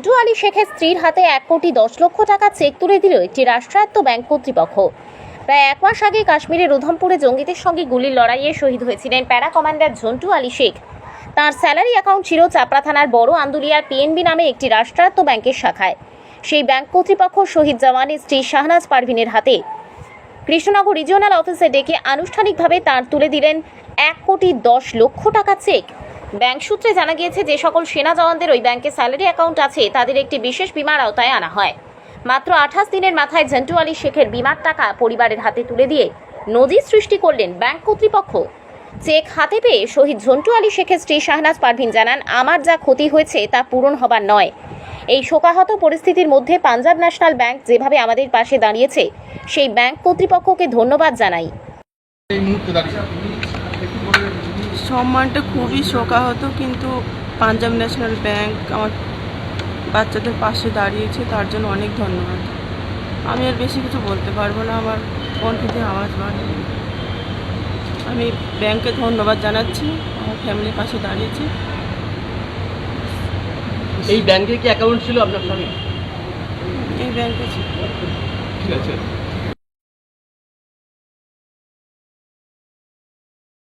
ঝন্টু আলী শেখের স্ত্রীর হাতে এক কোটি দশ লক্ষ টাকা চেক তুলে দিল একটি রাষ্ট্রায়ত্ত ব্যাংক কর্তৃপক্ষ। প্রায় এক মাস আগে কাশ্মীরের উধমপুরে জঙ্গিদের সঙ্গে গুলির লড়াইয়ে শহীদ হয়েছিলেন প্যারা কমান্ডার ঝন্টু আলী শেখ। তার স্যালারি অ্যাকাউন্ট ছিল চাপড়া থানার বড় আন্দুলিয়ার পিএনবি নামে একটি রাষ্ট্রায়ত্ত ব্যাংকের শাখায়। সেই ব্যাংক কর্তৃপক্ষ শহীদ জওয়ানের স্ত্রী শাহনাজ পারভিনের হাতে। কৃষ্ণনগর রিজিওনাল অফিসে ডেকে আনুষ্ঠানিকভাবে তার তুলে দিলেন এক কোটি দশ লক্ষ টাকা চেক। ব্যাংক সূত্রে জানা গিয়েছে, যে সকল সেনা জওয়ানদের ওই ব্যাংকে স্যালারি অ্যাকাউন্ট আছে, তাদের একটি বিশেষ বিমার আওতায় আনা হয়। মাত্র আঠাশ দিনের মাথায় ঝন্টু আলী শেখের বিমার টাকা পরিবারের হাতে তুলে দিয়ে নজির সৃষ্টি করলেন ব্যাংক কর্তৃপক্ষ। চেক হাতে পেয়ে শহীদ ঝন্টু আলী শেখের স্ত্রী শাহনাজ পারভিন জানান, আমার যা ক্ষতি হয়েছে তা পূরণ হবার নয়। এই শোকাহত পরিস্থিতির মধ্যে পাঞ্জাব ন্যাশনাল ব্যাংক যেভাবে আমাদের পাশে দাঁড়িয়েছে, সেই ব্যাংক কর্তৃপক্ষকে ধন্যবাদ জানাই। সম্মানটা খুবই শোকাহত কিন্তু পাঞ্জাব ন্যাশনাল ব্যাংক আমার বাচ্চাদের পাশে দাঁড়িয়েছে তার জন্য অনেক ধন্যবাদ। আমি আর বেশি কিছু বলতে পারব না আমার কণ্ঠে আওয়াজ বাড়ে আমি ব্যাংকে ধন্যবাদ জানাচ্ছি আমার ফ্যামিলির পাশে দাঁড়িয়েছে। এই ব্যাংকে কি অ্যাকাউন্ট ছিল আপনার স্বামী এই ব্যাংকে ছিল। ঠিক আছে।